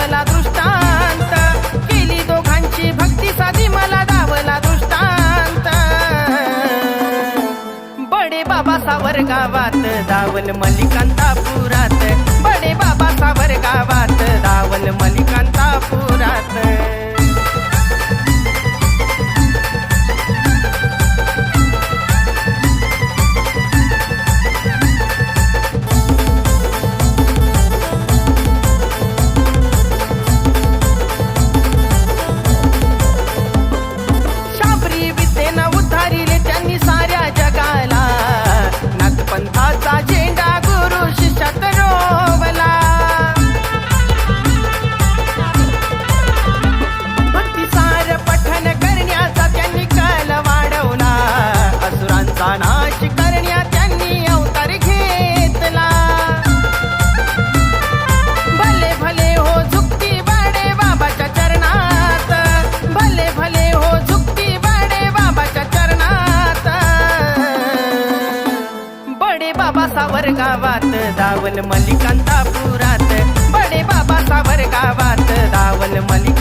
दावला दृष्टांत. केली दोघांची भक्ती साधी मला दावला दृष्टांत. बडे बाबा सावर गावात दावल मलिकांतापुरात. बडे बाबा सावर गावात दावल मलिकांतापूर धावल मलिकांतापुरात. बडे बाबा सावर गावात धावल मलिक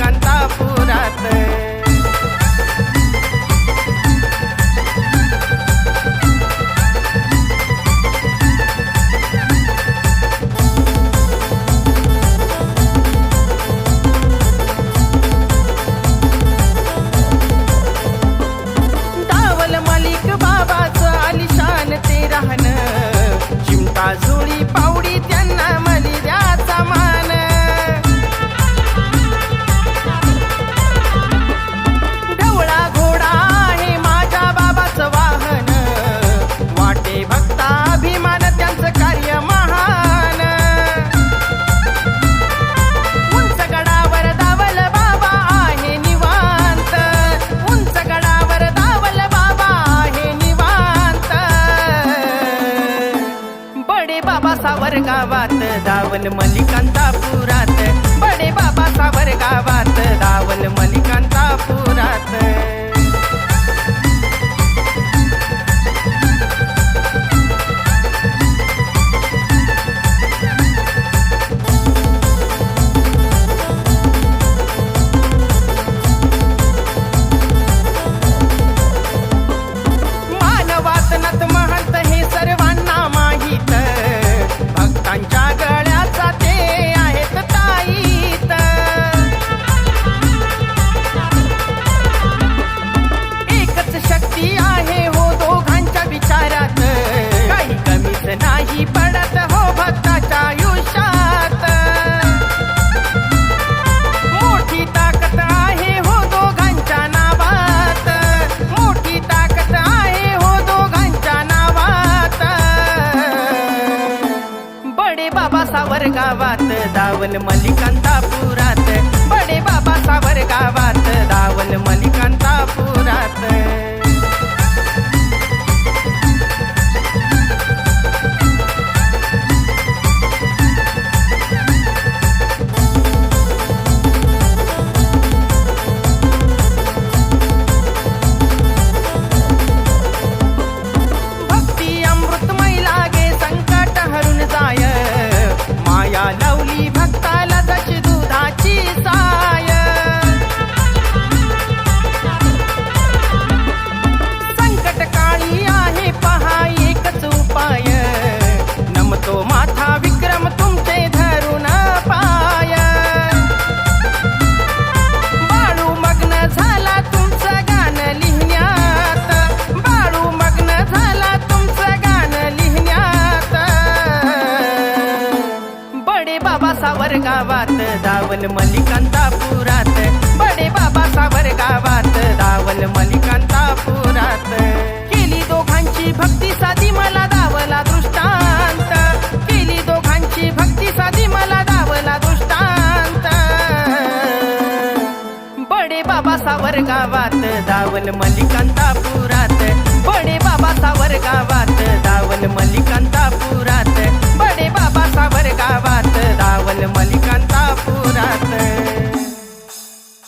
सावन मलिकांतापुरात. बडे बाबा सावर गावात सावर गावात दावल मलिकांतापुरात. बडे बाबा सावर गावात दावल मलिकांतापुरात. सावर गावात धावल मलिकांतापुरात. बडे बाबा सावर गावात धावल मलिकांतापुरात. केली दोघांची भक्ती साधी मला दावला दृष्टांत. केली दोघांची भक्ती साधी मला दावला दृष्टांत. बडे बाबा सावर गावात धावल मलिकांतापुरात. बडे बाबा सावर